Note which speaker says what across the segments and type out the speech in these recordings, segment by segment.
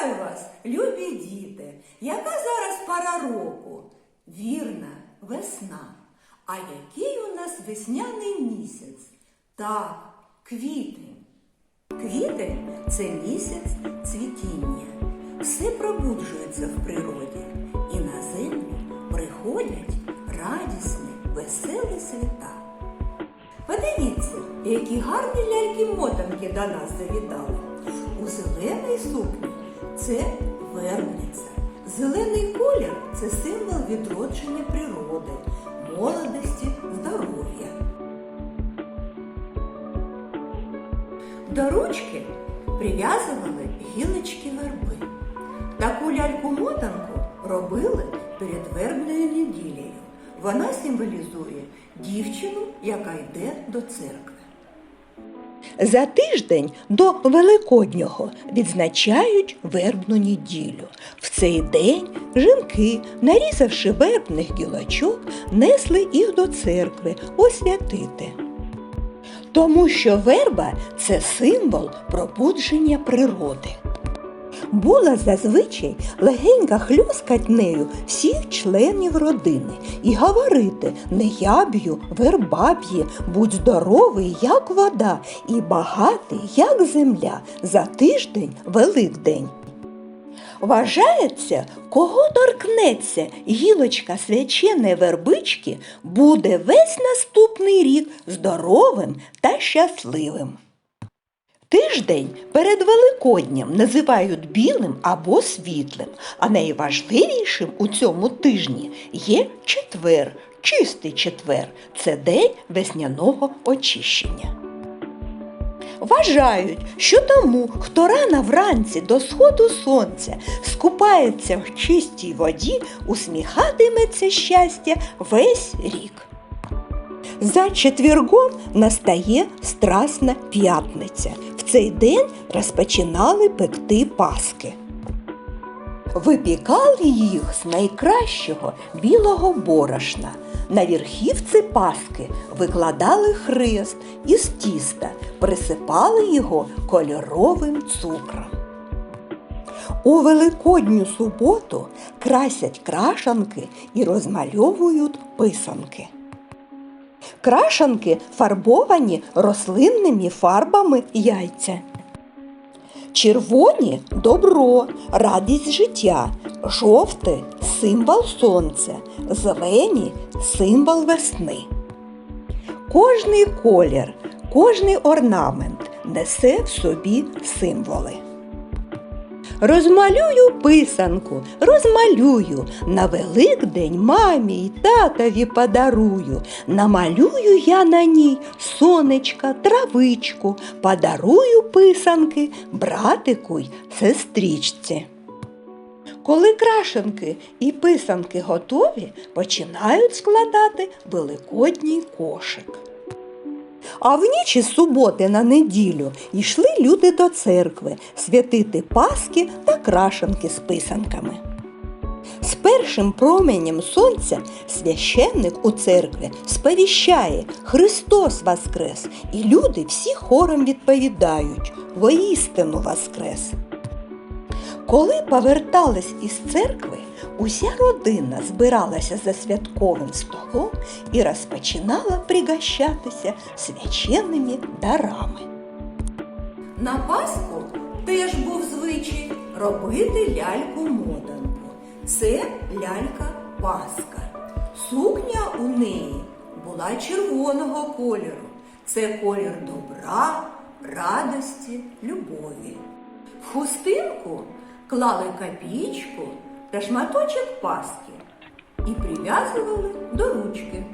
Speaker 1: Вітаю вас, любі діти! Яка зараз пора року? Вірна, весна. А який у нас весняний місяць? Так, квітень. Квітень це місяць цвітіння. Все пробуджується в природі, і на землю приходять радісні, веселі свята. Подивіться, які гарні ляльки-мотанки до нас завітали. У зеленій сукні це вербниця. Зелений колір це символ відродження природи, молодості, здоров'я. До ручки прив'язували гілочки верби. Таку ляльку-мотанку робили перед вербною неділею. Вона символізує дівчину, яка йде до церкви.
Speaker 2: За тиждень до Великоднього відзначають вербну неділю. В цей день жінки, нарізавши вербних гілочок, несли їх до церкви освятити. Тому що верба це символ пробудження природи. Була зазвичай легенька хльоскать нею всіх членів родини і говорити не я б'ю, будь здоровий, як вода, і багатий, як земля, за тиждень Великдень. Вважається, кого торкнеться гілочка свяченої вербички, буде весь наступний рік здоровим та щасливим. Тиждень перед Великоднем називають білим або світлим, а найважливішим у цьому тижні є четвер, чистий четвер це день весняного очищення. Вважають, що тому, хто рано вранці до сходу сонця скупається в чистій воді, усміхатиметься щастя весь рік. За четвергом настає Страсна п'ятниця. Цей день розпочинали пекти паски. Випікали їх з найкращого білого борошна. На верхівці паски викладали хрест із тіста, присипали його кольоровим цукром. У Великодню суботу красять крашанки і розмальовують писанки. Крашанки фарбовані рослинними фарбами яйця. Червоні добро, радість життя, жовте символ сонця, зелені символ весни. Кожний колір, кожний орнамент несе в собі символи. Розмалюю писанку, розмалюю, на Великдень мамі й татові подарую. Намалюю я на ній сонечка, травичку, подарую писанки братику й сестричці. Коли крашенки і писанки готові, починають складати великодній кошик. А в ніч із суботи на неділю йшли люди до церкви святити паски та крашенки з писанками. З першим променем сонця священник у церкві сповіщає Христос Воскрес, і люди всі хором відповідають Воістину Воскрес. Коли повертались із церкви, уся родина збиралася за святковим столом і розпочинала пригощатися свяченими дарами.
Speaker 1: На Пасху теж був звичай робити ляльку-мотанку. Це лялька Паска. Сукня у неї була червоного кольору. Це колір добра, радості, любові. В хустинку клали копійку та шматочок паски і прив'язували до ручки.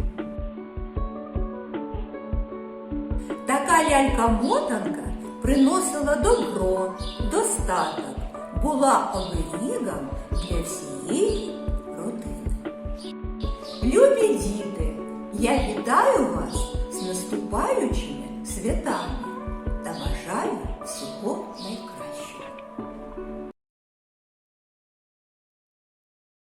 Speaker 1: Така лялька-мотанка приносила добро, достаток, була оберігом для всієї родини. Любі діти, я вітаю вас з наступаючими святами